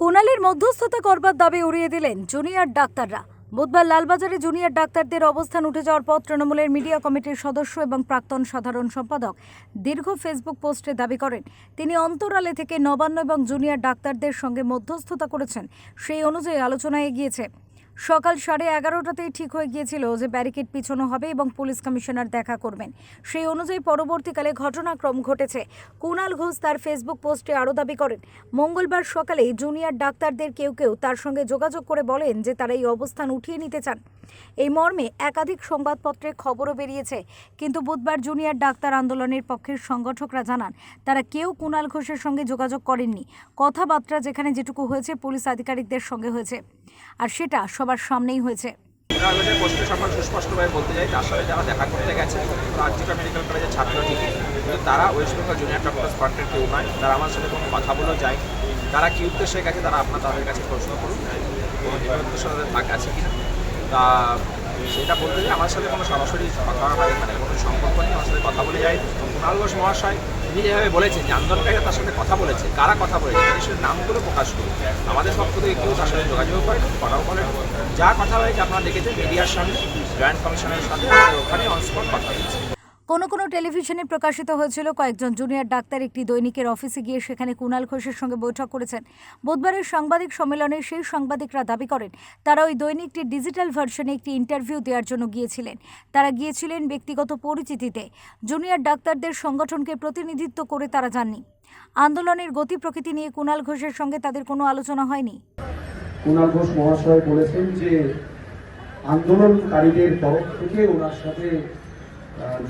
কুণালের মধ্যস্থতা করবার দাবি উড়িয়ে দিলেন জুনিয়র ডাক্তাররা। বুধবার লালবাজারে জুনিয়র ডাক্তারদের অবস্থান উঠে যাওয়ার পর তৃণমূলের মিডিয়া কমিটির সদস্য এবং প্রাক্তন সাধারণ সম্পাদক দীর্ঘ ফেসবুক পোস্টে দাবি করেন, তিনি অন্তরালে থেকে নবান্ন এবং জুনিয়র ডাক্তারদের সঙ্গে মধ্যস্থতা করেছেন। সেই অনুযায়ী আলোচনায় এগিয়েছে। সকাল সাড়ে এগারোটাতেই ঠিক হয়ে গিয়েছিল যে ব্যারিকেড পিছনো হবে এবং পুলিশ কমিশনার দেখা করবেন। সেই অনুযায়ী পরবর্তীকালে ঘটনাক্রম ঘটেছে। কুণাল ঘোষ তার ফেসবুক পোস্টে আরও দাবি করেন, মঙ্গলবার সকালে জুনিয়র ডাক্তারদের কেউ কেউ তার সঙ্গে যোগাযোগ করে বলেন যে তারা এই অবস্থান উঠিয়ে নিতে চান। এই মর্মে একাধিক সংবাদপত্রে খবরও বেরিয়েছে, কিন্তু বুধবার জুনিয়র ডাক্তার আন্দোলনের পক্ষের সংগঠকরা জানান, তারা কেউ কুণাল ঘোষের সঙ্গে যোগাযোগ করেননি। কথাবার্তা যেখানে যেটুকু হয়েছে পুলিশ আধিকারিকদের সঙ্গে হয়েছে। আর সেটা সবার সামনেই হয়েছে। সুস্পষ্টভাবে বলতে চাই, তার সাথে যারা দেখা করতে গেছে মেডিকেল কলেজের কিন্তু তারা ওয়েস্ট বেঙ্গল জুনিয়র কেউ নয়, তারা আমার সাথে কোনো কথা বলেও যায়, তারা কী উদ্দেশ্যে গেছে, তারা আপনার তাদের কাছে প্রশ্ন করুন দিনের উদ্দেশ্য তাদের আছে কিনা। তা সেটা বলতে যে আমার সাথে কোনো সরাসরি কথা হয় এখানে কোনো সম্পর্ক নেই, আমার সাথে কথা বলে যায় কুণাল ঘোষ মহাশয়। তিনি যেভাবে বলেছেন যে আন্দোলনকারীরা তার সাথে কথা বলেছে, কারা কথা বলেছে তাদের নামগুলো প্রকাশ করুন। আমাদের পক্ষ থেকে কেউ তার সাথে যোগাযোগ করেন কথাও করেন যা কথা হয়েছে আপনারা দেখেছেন মিডিয়ার সামনে জয়েন্ট কমিশনের সাথে ওখানে অনস্পট কথা হয়েছে। কোনো কোনো টেলিভিশনে প্রকাশিত হয়েছিল, কয়েকজন জুনিয়র ডাক্তার একটি দৈনিকের অফিসে গিয়ে সেখানে কুণাল ঘোষের সঙ্গে বৈঠক করেছেন। বুধবারের সাংবাদিক সম্মেলনে সেই সাংবাদিকরা দাবি করেন, তারা ওই দৈনিকটির ডিজিটাল ভার্সনে একটি ইন্টারভিউ দেওয়ার জন্য গিয়েছিলেন। তারা গিয়েছিলেন ব্যক্তিগত পরিচিতিতে। জুনিয়র ডাক্তারদের সংগঠনকে প্রতিনিধিত্ব করে তারা যাননি। আন্দোলনের গতি প্রকৃতি নিয়ে কুণাল ঘোষের সঙ্গে তাদের কোনো আলোচনা হয়নি। কুণাল ঘোষ মহাশয় বলেছেন যে, আন্দোলনকারীদের তরফ থেকে ওনার সাথে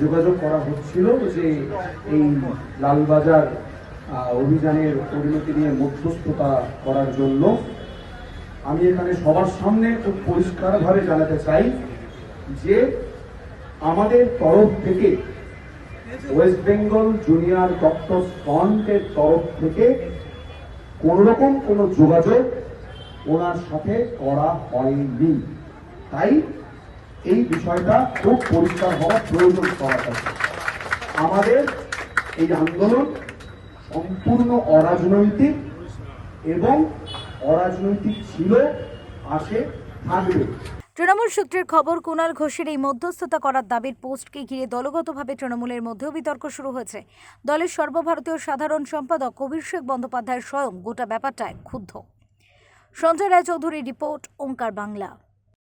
যোগাযোগ করা হচ্ছিল যে এই লালবাজার অভিযানের পরিণতি নিয়ে মধ্যস্থতা করার জন্য। আমি এখানে সবার সামনে খুব পরিষ্কারভাবে জানাতে চাই যে আমাদের তরফ থেকে ওয়েস্ট বেঙ্গল জুনিয়র ডক্টর ফ্রন্টের তরফ থেকে কোন রকম কোনো যোগাযোগ ওনার সাথে করা হয়নি। তাই এই বিষয়টা খুব পরিষ্কার হওয়া প্রয়োজন আমাদের এই আন্দোলন সম্পূর্ণ অরাজনৈতিক এবং অরাজনৈতিক ছিল আসে থাকবে। তৃণমূল সূত্রের খবর কুণাল ঘোষের এই মধ্যস্থতা করার দাবির পোস্টকে ঘিরে দলগতভাবে তৃণমূলের মধ্যেও বিতর্ক শুরু হয়েছে। দলের সর্বভারতীয় সাধারণ সম্পাদক অভিষেক বন্দ্যোপাধ্যায় স্বয়ং গোটা ব্যাপারটায় ক্ষুব্ধ। সঞ্জয় রায়চৌধুরী রিপোর্ট, ওঙ্কার বাংলা।